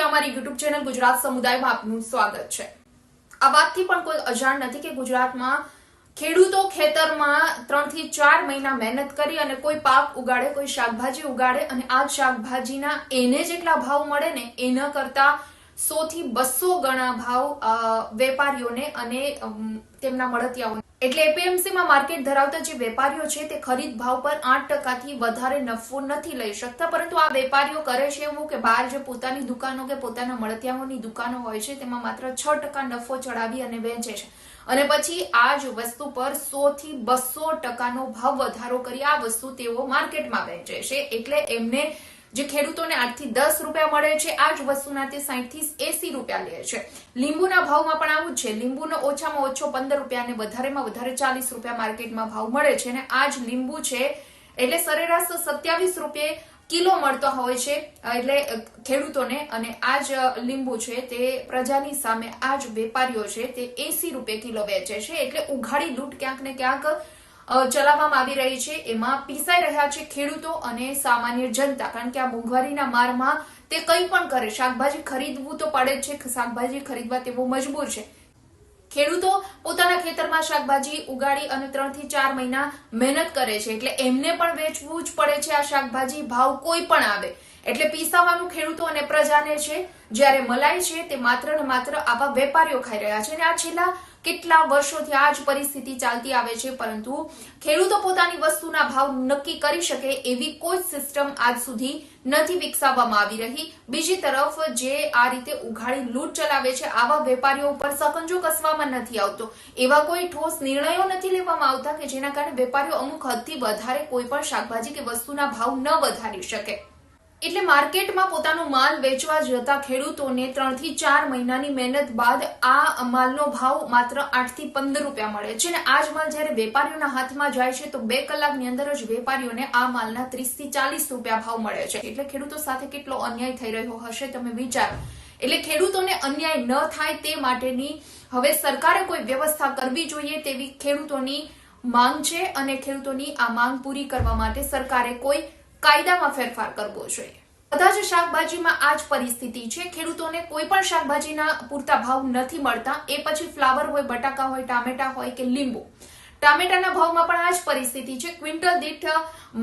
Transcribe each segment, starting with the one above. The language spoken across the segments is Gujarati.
અમારી યુટ્યુબ ચેનલ ગુજરાત સમુદાયમાં આપનું સ્વાગત છે. આ વાતથી પણ કોઈ અજાણ નથી કે ગુજરાતમાં ખેડૂતો ખેતરમાં ત્રણથી ચાર મહિના મહેનત કરી અને કોઈ પાક ઉગાડે, કોઈ શાકભાજી ઉગાડે અને આ શાકભાજીના એને જેટલા ભાવ મળે ને એના કરતા સો થી બસો ગણા ભાવ વેપારીઓને અને તેમના મળતિયાઓને એટલે એપીએમસીમાં માર્કેટ ધરાવતા જે વેપારીઓ છે તે ખરીદ ભાવ પર આઠ ટકાથી વધારે નફો નથી લઈ શકતા, પરંતુ આ વેપારીઓ કરે છે એવું કે બહાર જે પોતાની દુકાનો કે પોતાના મળતિયાઓની દુકાનો હોય છે તેમાં માત્ર છ ટકા નફો ચડાવી અને વેચે છે. અને પછી આ જ વસ્તુ પર સો થી બસો ટકાનો ભાવ વધારો કરી આ વસ્તુ તેઓ માર્કેટમાં વેચે છે. એટલે એમને જે ખેડૂતોને આઠથી દસ રૂપિયા મળે છે આ જ વસ્તુના તે સાઠથી એસી રૂપિયા લે છે. લીંબુના ભાવમાં પણ આવું જ છે. લીંબુનો ઓછામાં ઓછો પંદર રૂપિયા અને વધારેમાં વધારે ચાલીસ રૂપિયા માર્કેટમાં ભાવ મળે છે અને આ જ લીંબુ છે, એટલે સરેરાશ સત્યાવીસ રૂપિયે કિલો મળતો હોય છે, એટલે ખેડૂતોને અને આ જ લીંબુ છે તે પ્રજાની સામે આ જ વેપારીઓ છે તે એસી રૂપિયે કિલો વેચે છે, એટલે ઉઘાડી લૂંટ ક્યાંક ને ક્યાંક ચલાવવામાં આવી રહી છે. એમાં પીસાઈ રહ્યા છે ખેડૂતો અને સામાન્ય જનતા. કારણ કે આ મોંઘવારીના મારમાં તે કંઈ પણ કરે. શાકભાજી ખરીદવું તો પડે જ છે. શાકભાજી ખરીદવા તેઓ મજબૂર છે. ખેડૂતો પોતાના ખેતરમાં શાકભાજી ઉગાડી અને ત્રણથી ચાર મહિના મહેનત કરે છે. એટલે એમને પણ વેચવું જ પડે છે આ શાકભાજી. ભાવ કોઈ પણ આવે. એટલે પીસાવાનું ખેડૂતો અને પ્રજાને છે, જ્યારે મલાઈ છે, તે માત્ર ને માત્ર આવા વેપારીઓ ખાઈ રહ્યા છે. અને આ છેલ્લા કેટલા વર્ષોથી આ જ પરિસ્થિતિ ચાલતી આવે છે, પરંતુ ખેડૂતો પોતાની વસ્તુના ભાવ નક્કી કરી શકે એવી કોઈ સિસ્ટમ આજ સુધી નથી વિકસાવવામાં આવી રહી. બીજી તરફ જે આ રીતે ઉઘાડી લૂંટ ચલાવે છે, આવા વેપારીઓ ઉપર સકંજો કસવામાં નથી આવતો. એવા કોઈ ઠોસ નિર્ણયો નથી લેવામાં આવતા કે જેના કારણે વેપારીઓ અમુક હદથી વધારે કોઈ પણ શાકભાજી કે વસ્તુના ભાવ ન વધારી શકે. એટલે માર્કેટમાં પોતાનો માલ વેચવા જતા ખેડૂતોને ત્રણથી ચાર મહિનાની મહેનત બાદ આ માલનો ભાવ માત્ર આઠથી પંદર રૂપિયા મળે છે અને આ જ માલ જ્યારે વેપારીઓના હાથમાં જાય છે તો બે કલાકની અંદર જ વેપારીઓને આ માલના ત્રીસથી ચાલીસ રૂપિયા ભાવ મળે છે. એટલે ખેડૂતો સાથે કેટલો અન્યાય થઈ રહ્યો હશે તમે વિચારો. એટલે ખેડૂતોને અન્યાય ન થાય તે માટેની હવે સરકારે કોઈ વ્યવસ્થા કરવી જોઈએ તેવી ખેડૂતોની માંગ છે અને ખેડૂતોની આ માંગ પૂરી કરવા માટે સરકારે કોઈ કાયદામાં ફેરફાર કરવો જોઈએ. બધા જ શાકભાજીમાં આ જ પરિસ્થિતિ છે. ખેડૂતોને કોઈ પણ શાકભાજીના પૂરતા ભાવ નથી મળતા. એ પછી ફ્લાવર હોય, બટાકા હોય, ટામેટા હોય કે લીંબુ. ટામેટાના ભાવમાં પણ આ જ પરિસ્થિતિ છે. ક્વિન્ટલ દીઠ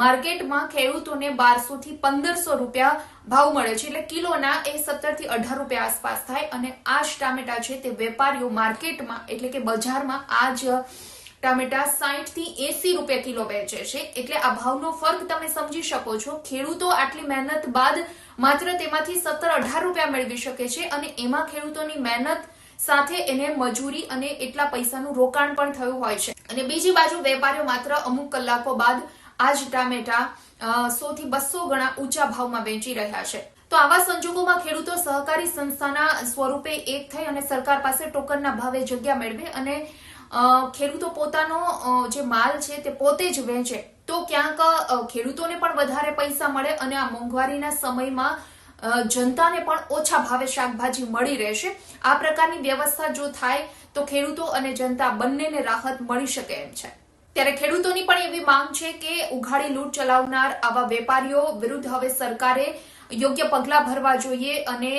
માર્કેટમાં ખેડૂતોને બારસો થી પંદરસો રૂપિયા ભાવ મળે છે. એટલે કિલોના એ સત્તરથી અઢાર રૂપિયા આસપાસ થાય. અને આ જ ટામેટા છે તે વેપારીઓ માર્કેટમાં એટલે કે બજારમાં આ જ ટામેટા સાઠથી એસી રૂપિયા કિલો વેચે છે. એટલે આ ભાવનો ફરક તમે સમજી શકો છો. ખેડૂતો આટલી મહેનત બાદ માત્ર તેમાંથી સત્તર અઢાર રૂપિયા મેળવી શકે છે અને એમાં ખેડૂતોની મહેનત સાથે એને મજૂરી અને એટલા પૈસાનું રોકાણ પણ થયું હોય છે. અને બીજી બાજુ વેપારીઓ માત્ર અમુક કલાકો બાદ આ જ ટામેટા સો થી બસો ગણા ઊંચા ભાવમાં વેચી રહ્યા છે. તો આવા સંજોગોમાં ખેડૂતો સહકારી સંસ્થાના સ્વરૂપે એક થઈ અને સરકાર પાસે ટોકનના ભાવે જગ્યા મેળવે અને ખેડૂતો પોતાનો જે માલ છે તે પોતે જ વેચે. તો ક્યાંક ખેડૂતોને પણ વધારે પૈસા મળે અને આ મોંઘવારીના સમયમાં જનતાને પણ ઓછા ભાવે શાકભાજી મળી રહેશે. આ પ્રકારની વ્યવસ્થા જો થાય, તો ખેડૂતો અને જનતા બંનેને રાહત મળી શકે એમ છે. ત્યારે ખેડૂતોની પણ એવી માંગ છે કે ઉઘાડી લૂંટ ચલાવનાર આવા વેપારીઓ વિરુદ્ધ હવે સરકારે યોગ્ય પગલાં ભરવા જોઈએ અને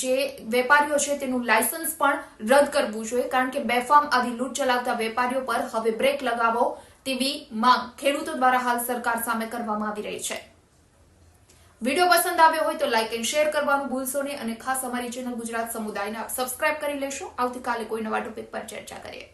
જે વેપારીઓ છે તેનું લાયસન્સ પણ રદ કરવું જોઈએ. કારણ કે બેફામ આવી લૂંટ ચલાવતા વેપારીઓ પર હવે બ્રેક લગાવો તેવી માંગ ખેડૂતો દ્વારા હાલ સરકાર સામે કરવામાં આવી રહી છે. વીડિયો પસંદ આવ્યો હોય તો લાઇક એન્ડ શેર કરવાનું ભૂલશો નહીં અને ખાસ અમારી ચેનલ ગુજરાત સમુદાયને આપ સબસ્ક્રાઇબ કરી લેશો. આવતીકાલે કોઈ નવા ટોપિક પર ચર્ચા કરીએ.